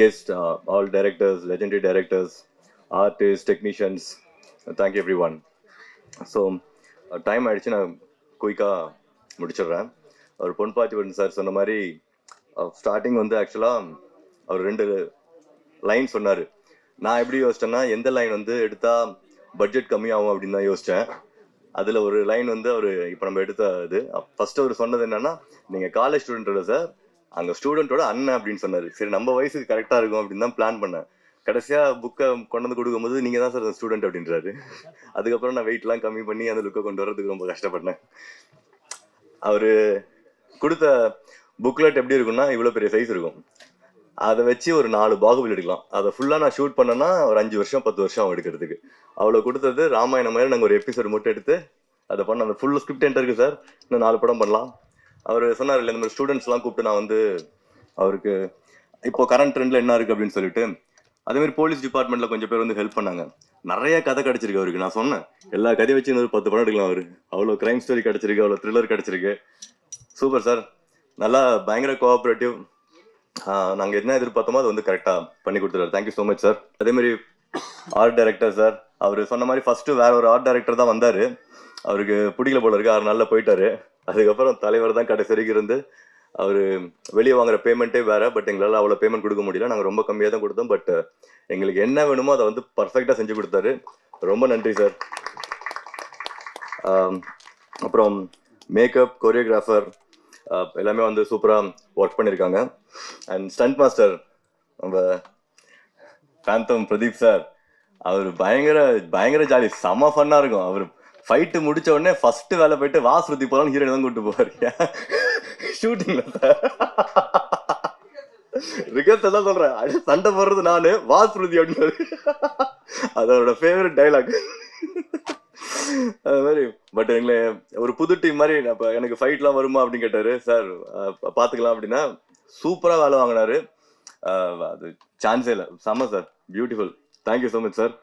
guests, uh, all directors, legendary directors, artists, technicians. Thank you everyone. So time uh, ஆயிடுச்சு. நான் குயிக்காக முடிச்சிடுறேன். அவர் பொன் Parthiban sir சொன்ன மாதிரி uh, ஸ்டார்டிங் வந்து ஆக்சுவலாக அவர் ரெண்டு லைன் சொன்னார். நான் எப்படி யோசிச்சேன்னா எந்த லைன் வந்து எடுத்தால் பட்ஜெட் கம்மியாகும் அப்படின்னு தான் யோசித்தேன் அதில் ஒரு லைன் வந்து அவர் இப்போ நம்ம எடுத்த இது. ஃபஸ்ட்டு அவர் சொன்னது என்னன்னா நீங்கள் காலேஜ் ஸ்டூடெண்ட்டோட சார் அங்கே ஸ்டூடெண்ட்டோட அண்ணன் அப்படின்னு சொன்னார். சரி நம்ம வயசுக்கு கரெக்டாக இருக்கும் அப்படின்னு தான் பிளான் பண்ணேன். கடைசியாக புக்கை கொண்டு வந்து கொடுக்கும்போது நீங்கள் தான் சார் ஸ்டூடெண்ட் அப்படின்றாரு. அதுக்கப்புறம் நான் வெயிட்லாம் கம்மி பண்ணி அந்த லுக்கை கொண்டு வரதுக்கு ரொம்ப கஷ்டப்பட்டேன். அவர் கொடுத்த புக்லெட் எப்படி இருக்கும்னா இவ்வளோ பெரிய சைஸ் இருக்கும். அதை வச்சு ஒரு நாலு பாகுபலி எடுக்கலாம். அதை ஃபுல்லாக நான் ஷூட் பண்ணேன்னா ஒரு அஞ்சு வருஷம் பத்து வருஷம் ஆகும் எடுக்கிறதுக்கு. அவ்வளோ கொடுத்தது ராமாயணம் மாதிரி நாங்கள் ஒரு எபிசோடு மட்டும் எடுத்து அதை பண்ண அந்த ஃபுல் ஸ்கிரிப்ட் என்கிட்ட இருக்குது சார் இன்னும் நாலு படம் பண்ணலாம். அவர் சொன்னார் இல்லை இந்த மாதிரி ஸ்டூடெண்ட்ஸ்லாம் கூப்பிட்டு நான் வந்து அவருக்கு இப்போ கரண்ட் ட்ரெண்ட்ல என்ன இருக்கு? அப்படின்னு சொல்லிட்டு. அதே மாதிரி போலீஸ் டிபார்ட்மெண்ட்ல கொஞ்சம் பேர் வந்து ஹெல்ப் பண்ணாங்க. நிறைய கதை கிடைச்சிருக்கு அவருக்கு. நான் சொன்னேன் எல்லா கதை வச்சு இன்னொரு பத்து படம் எடுக்கலாம் அவரு. அவ்வளோ கிரைம் ஸ்டோரி கிடைச்சிருக்கு அவ்வளோ த்ரில்லர் கிடைச்சிருக்கு. சூப்பர் சார் நல்லா பயங்கர கோஆப்ரேட்டிவ் நாங்கள் என்ன எதிர்பார்த்தோமோ அது வந்து கரெக்டாக பண்ணி கொடுத்துருவாரு தேங்க்யூ ஸோ மச் சார் அதே மாதிரி ஆர்ட் டைரக்டர் சார் அவர் சொன்ன மாதிரி ஃபர்ஸ்ட் வேற ஒரு ஆர்ட் டைரக்டர் தான் வந்தாரு. அவருக்கு பிடிக்கல போல இருக்கு. ஆறு நாளில் போயிட்டாரு. அதுக்கப்புறம் தலைவர் தான் கடைசி வரைக்கும் இருந்து அவர் வெளியே வாங்குற பேமெண்ட்டே வேற. பட் எங்களால் அவ்வளோ பேமெண்ட் கொடுக்க முடியல. நாங்கள் ரொம்ப கம்மியாக தான் கொடுத்தோம். பட் எங்களுக்கு என்ன வேணுமோ அதை வந்து பர்ஃபெக்டாக செஞ்சு கொடுத்தாரு. ரொம்ப நன்றி சார் அப்புறம் மேக்கப் கொரியோகிராஃபர் எல்லாமே வந்து சூப்பராக ஒர்க் பண்ணியிருக்காங்க அண்ட் ஸ்டண்ட் மாஸ்டர் நம்ம காந்தம் பிரதீப் சார் அவர் பயங்கர பயங்கர ஜாலி செம ஃபன்னா இருக்கும். அவர் ஃபைட்டு முடிச்ச உடனே ஃபர்ஸ்ட் வேலை போயிட்டு வா ஸ்ருதி போலாம் ஹீரோயின் தான் கூட்டு போவாரு. ஷூட்டிங்ல ரிகர்ஸ் எல்லாம் சொல்றேன். அடி சண்டை போடுறது நானு வா ஸ்ருதி அப்படின்னு அதோட ஃபேவரட் டைலாக் அது மாதிரி பட் எங்களை ஒரு புது டீம் மாதிரி எனக்கு ஃபைட்லாம் வருமா அப்படின்னு கேட்டாரு. சார் பார்த்துக்கலாம் அப்படின்னா சூப்பராக வேலை வாங்கினாரு. அது சான்ஸே இல்லை. செம்ம sir beautiful thank you so much sir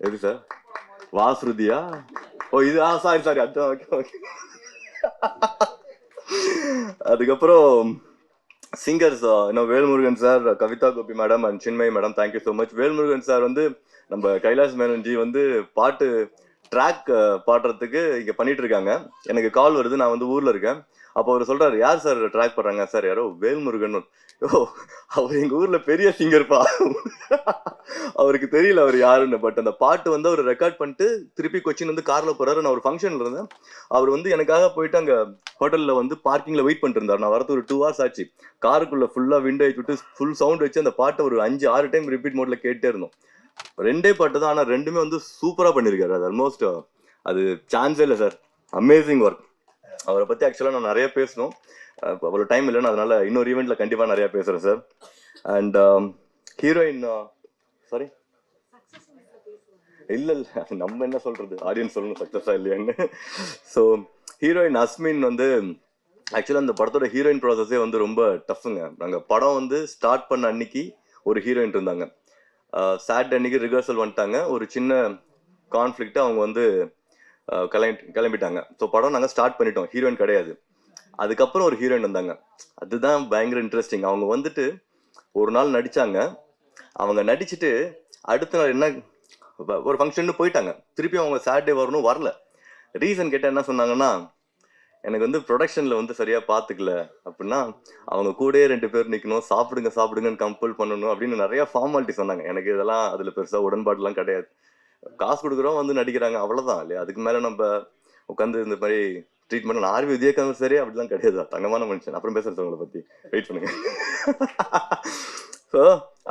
எப்படி சார் வாஸ்ருதியா ஓ இது ஆ சாரி சாரி அதான் ஓகே ஓகே அதுக்கப்புறம் சிங்கர்ஸ் இன்னும் Velmurugan sir Kavitha Gopi madam and Chinmayi madam thank you so much Velmurugan sir வந்து நம்ம கைலாஷ் மேனன்ஜி வந்து பாட்டு ட்ராக் பாடுறதுக்கு இங்க பண்ணிட்டு இருக்காங்க எனக்கு கால் வருது நான் வந்து ஊர்ல இருக்கேன். அப்போ அவர் சொல்றாரு யார் சார் ட்ராக் பண்றாங்க? சார் யாரோ வேல்முருகன். ஓ அவர் எங்க ஊர்ல பெரிய சிங்கர்ப்பா அவருக்கு தெரியல அவர் யாருன்னு பட் அந்த பாட்டு வந்து அவர் ரெக்கார்ட் பண்ணிட்டு திருப்பி கொச்சின் வந்து கார்ல போறாரு. நான் ஒரு ஃபங்க்ஷன்ல இருந்தேன். அவர் வந்து எனக்காக போயிட்டு அங்க ஹோட்டல்ல வந்து பார்க்கிங்ல வெயிட் பண்ணிட்டு இருந்தார். நான் வரது ஒரு டூ ஹவர்ஸ் ஆச்சு. காருக்குள்ள ஃபுல்லா விண்டோ விட்டு ஃபுல் சவுண்ட் வச்சு அந்த பாட்டை ஒரு அஞ்சு ஆறு டைம் ரிப்பீட் மோட்ல கேட்டே இருந்தோம். ரெண்டே பாட்டு தான் ஆனால் ரெண்டுமே வந்து சூப்பராக பண்ணியிருக்காரு அது ஆல்மோஸ்ட் uh, அது சான்ஸே இல்லை சார் அமேசிங் ஒர்க் அவரை பற்றி ஆக்சுவலாக நான் நிறைய பேசணும். அவ்வளோ டைம் இல்லைன்னு அதனால இன்னொரு ஈவெண்ட்டில் கண்டிப்பாக நிறைய பேசுகிறேன் sir and heroine um, sorry uh, இல்லை இல்லை. நம்ம என்ன சொல்கிறது ஆடியன்ஸ் சொல்லணும் சக்ஸஸாக இல்லையான்னு. ஸோ ஹீரோயின் அஸ்மின் வந்து ஆக்சுவலாக அந்த படத்தோட ஹீரோயின் ப்ராசஸே வந்து ரொம்ப டஃப்புங்க நாங்கள் படம் வந்து ஸ்டார்ட் பண்ண அன்னைக்கு ஒரு ஹீரோயின் இருந்தாங்க. சாட்டர்டே அன்னைக்கு ரிஹர்சல் வந்துட்டாங்க. ஒரு சின்ன கான்ஃப்ளிக்ட் அவங்க வந்து கிளம்பி கிளம்பிட்டாங்க. ஸோ படம் நாங்கள் ஸ்டார்ட் பண்ணிட்டோம். ஹீரோயின் கிடையாது. அதுக்கப்புறம் ஒரு ஹீரோயின் வந்தாங்க. அதுதான் பயங்கர இன்ட்ரெஸ்டிங் அவங்க வந்துட்டு ஒரு நாள் நடித்தாங்க அவங்க நடிச்சுட்டு அடுத்த நாள் என்ன ஒரு ஃபங்க்ஷன்னு போயிட்டாங்க. திருப்பி அவங்க சாட்டர்டே வரணும் வரல. ரீசன் கேட்டால் என்ன சொன்னாங்கன்னா எனக்கு வந்து ப்ரொடக்ஷன்ல வந்து சரியா பாத்துக்கல. அப்படின்னா அவங்க கூடயே ரெண்டு பேர் நிக்கணும் சாப்பிடுங்க சாப்பிடுங்கன்னு கம்பல் பண்ணணும் அப்படின்னு நிறைய ஃபார்மாலிட்டி சொன்னாங்க. எனக்கு இதெல்லாம் அதுல பெருசா உடன்பாடுலாம் கிடையாது. காசு கொடுக்குறோம் வந்து நடிக்கிறாங்க அவ்வளவுதான் இல்லையா? அதுக்கு மேல நம்ம உட்காந்து இந்த மாதிரி ட்ரீட்மெண்ட் ஆர்வி விஜயகாந்த் சரி அப்படிலாம் கிடையாது. தங்கமான மனுஷன். அப்புறம் பேசுறது உங்களை பத்தி. வெயிட் பண்ணுங்க. ஸோ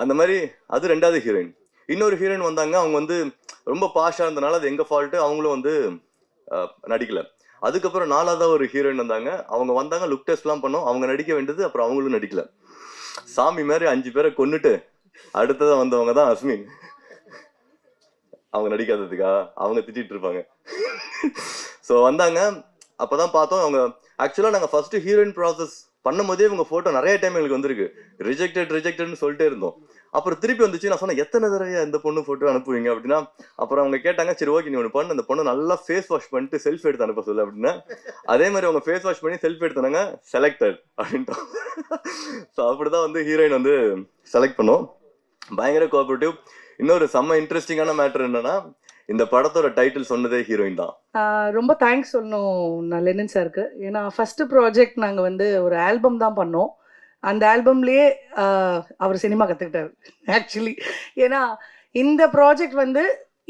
அந்த மாதிரி அது ரெண்டாவது ஹீரோயின் இன்னொரு ஹீரோயின் வந்தாங்க அவங்க வந்து ரொம்ப பாஷா இருந்தனால அது எங்க ஃபால்ட்டு அவங்களும் வந்து நடிக்கலை நடிக்கல. அதுக்கப்புறம் நாலாவதாக ஒரு ஹீரோயின் வந்தாங்க அவங்க வந்தாங்க லுக் டெஸ்ட்லாம் பண்ணோம். அவங்க நடிக்க வேண்டியது அப்புறம் அவங்களும் நடிக்கல. சாமி மாதிரி அஞ்சு பேரை கொண்டுட்டு அடுத்ததாக வந்தவங்க தான் அஸ்மின் அவங்க நடிக்காததுக்கா? அவங்க திட்டிட்டு இருப்பாங்க. ஸோ வந்தாங்க. அப்போதான் பார்த்தோம் அவங்க ஆக்சுவலாக நாங்கள் ஃபர்ஸ்ட் ஹீரோயின் ப்ராசஸ் பண்ணும்போதே இவங்க ஃபோட்டோ நிறைய டைம் எங்களுக்கு வந்திருக்கு. ரிஜெக்டட் ரிஜெக்டட்னு சொல்லிட்டே இருந்தோம். அப்புறம் திருப்பி வந்துச்சு நான் சொன்னேன் எத்தனை தடவை இந்த பொண்ணு போட்டு அனுப்புவீங்க? அப்படின்னா அப்புறம் அவங்க கேட்டாங்க சரி ஓகே நீ ஒன்று பண்ணு அந்த பொண்ணு நல்லா ஃபேஸ் வாஷ் பண்ணிட்டு செல்ஃபி எடுத்து அனுப்ப சொல்லு அப்படின்னா அதே மாதிரி அவங்க ஃபேஸ் வாஷ் பண்ணி செல்ஃபி எடுத்தாங்க செலக்டட் அப்படின்ட்டோம் ஸோ அப்படிதான் வந்து ஹீரோயின் வந்து செலக்ட் பண்ணோம். பயங்கர கோஆபரேட்டிவ் இன்னொரு செம்ம இன்ட்ரெஸ்டிங்கான மேட்டர் என்னன்னா இந்த படத்தோட டைட்டில் சொன்னதே ஹீரோயின் தான். ரொம்ப தேங்க்ஸ் சொல்லணும் நான் லெனின் சாருக்கு ஏன்னா ஃபர்ஸ்ட் ப்ராஜெக்ட் நாங்கள் வந்து ஒரு ஆல்பம் தான் பண்ணோம். அந்த ஆல்பம்லேயே அவர் சினிமா கற்றுக்கிட்டாரு ஆக்சுவலி ஏன்னா இந்த ப்ராஜெக்ட் வந்து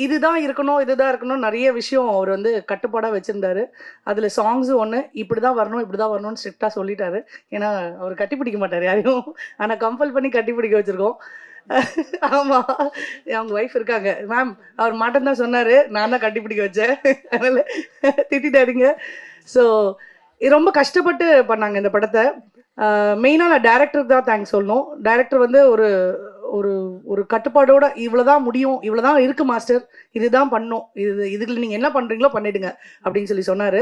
இதுதான் இருக்கணும் இதுதான் இருக்கணும் நிறைய விஷயம் அவர் வந்து கட்டுப்பாடாக வச்சுருந்தாரு. அதில் சாங்ஸும் ஒன்று இப்படி தான் வரணும் இப்படி தான் வரணும்னு ஸ்ட்ரிக்டாக சொல்லிட்டாரு. ஏன்னா அவர் கட்டி பிடிக்க மாட்டார் யாரையும். ஆனால் கம்பல் பண்ணி கட்டி பிடிக்க வச்சுருக்கோம். ஆமாம் அவங்க ஒய்ஃப் இருக்காங்க. மேம் அவர் மாட்டம் தான் சொன்னார் நான் தான் கட்டி பிடிக்க வச்சேன். அதனால் திட்டிட்டாருங்க ஸோ ரொம்ப கஷ்டப்பட்டு பண்ணாங்க இந்த படத்தை. மெயினாக நான் டேரக்டருக்கு தான் தேங்க்ஸ் சொல்லணும். டேரக்டர் வந்து ஒரு ஒரு ஒரு கட்டுப்பாடோட இவ்வளோ தான் முடியும் இவ்வளோ தான் இருக்குது மாஸ்டர் இதுதான் பண்ணும். இது இதுக்கு நீங்கள் என்ன பண்ணுறீங்களோ பண்ணிடுங்க அப்படின்னு சொல்லி சொன்னார்.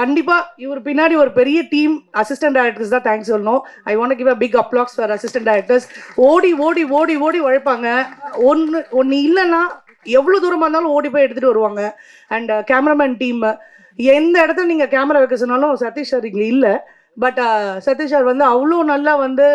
கண்டிப்பாக இவர் பின்னாடி ஒரு பெரிய டீம் அசிஸ்டன்ட் டேரக்டர்ஸ் தான் தேங்க்ஸ் சொல்லணும். I want give a big applause for assistant directors ஓடி ஓடி ஓடி ஓடி உழைப்பாங்க. ஒன்று ஒன்று இல்லைன்னா எவ்வளோ தூரமாக இருந்தாலும் ஓடி போய் எடுத்துகிட்டு வருவாங்க. அண்ட் கேமராமேன் டீம் எந்த இடத்துல நீங்கள் கேமரா வைக்க சொன்னாலும் சதீஷ் சார் இங்கே இல்லை. பட் uh, சதீஷ் சார் வந்து அவ்வளோ நல்லா வந்து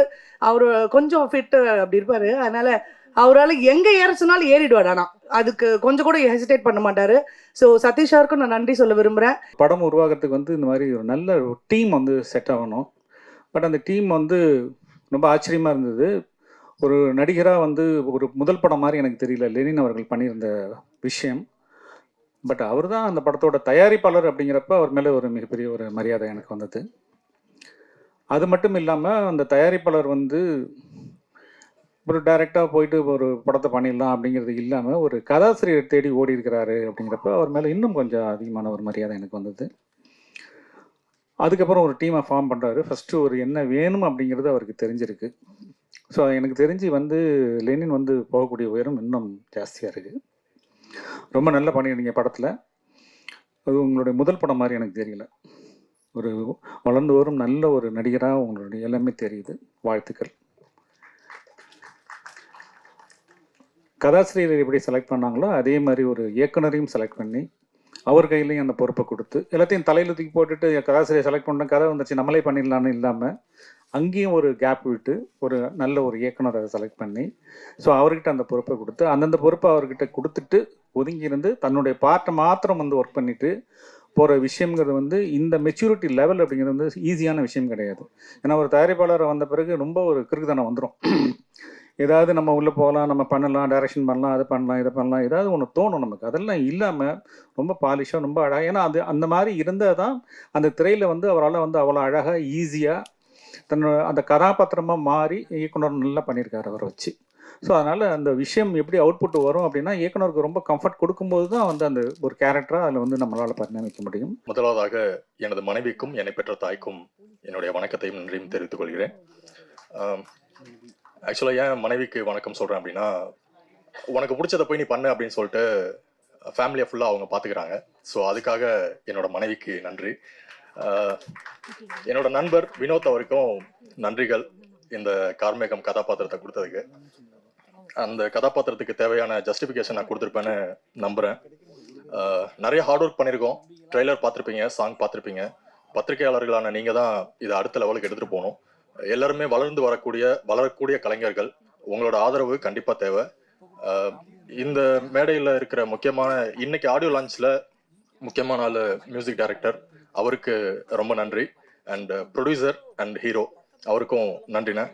அவர் கொஞ்சம் ஃபிட்டு அப்படி இருப்பார். அதனால் அவரால் எங்கே ஏறச்சுனாலும் ஏறிடுவார். ஆனால் அதுக்கு கொஞ்சம் கூட ஹெசிடேட் பண்ண மாட்டார். ஸோ சதீஷ் சாருக்கும் நான் நன்றி சொல்ல விரும்புகிறேன் படம் உருவாகிறதுக்கு வந்து இந்த மாதிரி ஒரு நல்ல டீம் வந்து செட் ஆகணும். பட் அந்த டீம் வந்து ரொம்ப ஆச்சரியமாக இருந்தது. ஒரு நடிகராக வந்து ஒரு முதல் படம் மாதிரி எனக்கு தெரியல. லெனின் அவர்கள் பண்ணியிருந்த விஷயம். பட் அவர் தான் அந்த படத்தோட தயாரிப்பாளர் அப்படிங்கிறப்ப அவர் மேலே ஒரு மிகப்பெரிய ஒரு மரியாதை எனக்கு வந்தது. அது மட்டும் இல்லாமல் அந்த தயாரிப்பாளர் வந்து ஒரு டைரெக்டாக போயிட்டு ஒரு படத்தை பண்ணிடலாம் அப்படிங்கிறது இல்லாமல் ஒரு கதாசிரியர் தேடி ஓடி இருக்கிறாரு அப்படிங்கிறப்ப அவர் மேலே இன்னும் கொஞ்சம் அதிகமான ஒரு மரியாதை எனக்கு வந்தது. அதுக்கப்புறம் ஒரு டீமை ஃபார்ம் பண்ணுறாரு ஃபஸ்ட்டு ஒரு என்ன வேணும் அப்படிங்கிறது அவருக்கு தெரிஞ்சிருக்கு. ஸோ எனக்கு தெரிஞ்சு வந்து லெனின் வந்து போகக்கூடிய உயரம் இன்னும் ஜாஸ்தியாக இருக்குது ரொம்ப நல்லா பண்ணியிருந்தீங்க படத்தில். அது உங்களுடைய முதல் படம் மாதிரி எனக்கு தெரியல. ஒரு வளர்ந்து வரும் நல்ல ஒரு நடிகராக உங்களுடைய எல்லாமே தெரியுது. வாழ்த்துக்கள். கதாசிரியர் எப்படி செலக்ட் பண்ணாங்களோ அதே மாதிரி ஒரு இயக்குனரையும் செலக்ட் பண்ணி அவர் கையிலையும் அந்த பொறுப்பை கொடுத்து எல்லாத்தையும் தலையில் தூக்கி போட்டுட்டு கதாசிரியர் செலக்ட் பண்ண கதை வந்துச்சு நம்மளே பண்ணிடலான்னு இல்லாமல் அங்கேயும் ஒரு கேப் விட்டு ஒரு நல்ல ஒரு இயக்குனரை செலக்ட் பண்ணி ஸோ அவர்கிட்ட அந்த பொறுப்பை கொடுத்து அந்தந்த பொறுப்பை அவர்கிட்ட கொடுத்துட்டு ஒதுங்கி இருந்து தன்னுடைய பார்ட்டை மாத்திரம் வந்து ஒர்க் பண்ணிவிட்டு போகிற விஷயங்கிறது வந்து இந்த மெச்சூரிட்டி லெவல் அப்படிங்கிறது வந்து ஈஸியான விஷயம் கிடையாது. ஏன்னா ஒரு தயாரிப்பாளரை வந்த பிறகு ரொம்ப ஒரு கிறுக்குத்தனம் வந்துடும் ஏதாவது நம்ம உள்ளே போகலாம் நம்ம பண்ணலாம் டைரக்ஷன் பண்ணலாம் அது பண்ணலாம் இதை பண்ணலாம் ஏதாவது ஒன்று தோணும் நமக்கு. அதெல்லாம் இல்லாமல் ரொம்ப பாலிஷாக ரொம்ப அழகாக ஏன்னா அது அந்த மாதிரி இருந்தால் தான் அந்த திரையில் வந்து அவரால் வந்து அவ்வளோ அழகாக ஈஸியாக தன்னோட அந்த கதாபாத்திரமாக மாறி இயக்குனர் நல்லா பண்ணியிருக்காரு அவரை வச்சு. ஸோ அதனால் அந்த விஷயம் எப்படி அவுட்புட் வரும் அப்படின்னா இயக்குனருக்கு ரொம்ப கம்ஃபர்ட் கொடுக்கும்போது தான் வந்து அந்த ஒரு கேரக்டராக அதில் வந்து நம்மளால் பரிணமிக்க முடியும். முதலாவதாக எனது மனைவிக்கும் என்னை பெற்ற தாய்க்கும் என்னுடைய வணக்கத்தையும் நன்றியும் தெரிவித்துக் கொள்கிறேன். ஆக்சுவலாக ஏன் மனைவிக்கு வணக்கம் சொல்கிறேன் அப்படின்னா உனக்கு பிடிச்சதை போய் நீ பண்ணு அப்படின்னு சொல்லிட்டு ஃபேமிலியை ஃபுல்லாக அவங்க பார்த்துக்கிறாங்க ஸோ அதுக்காக என்னோட மனைவிக்கு நன்றி. என்னோட நண்பர் வினோத் அவருக்கும் நன்றிகள் இந்த கார்மேகம் கதாபாத்திரத்தை கொடுத்ததுக்கு. அந்த கதாபாத்திரத்துக்கு தேவையான ஜஸ்டிஃபிகேஷன் நான் கொடுத்துருப்பேன்னு நம்புகிறேன் நிறைய ஹார்ட் ஒர்க் பண்ணியிருக்கோம் ட்ரெய்லர் பார்த்துருப்பீங்க சாங் பார்த்துருப்பீங்க. பத்திரிகையாளர்களான நீங்கள் தான் இதை அடுத்த லெவலுக்கு எடுத்துகிட்டு போகணும். எல்லாருமே வளர்ந்து வரக்கூடிய வளரக்கூடிய கலைஞர்கள் உங்களோட ஆதரவு கண்டிப்பாக தேவை. இந்த மேடையில் இருக்கிற முக்கியமான இன்னைக்கு ஆடியோ லான்ச்சில் முக்கியமான ஆள் மியூசிக் டைரக்டர் அவருக்கு ரொம்ப நன்றி. அண்ட் ப்ரொடியூசர் அண்ட் ஹீரோ அவருக்கும் நன்றிண்ணே.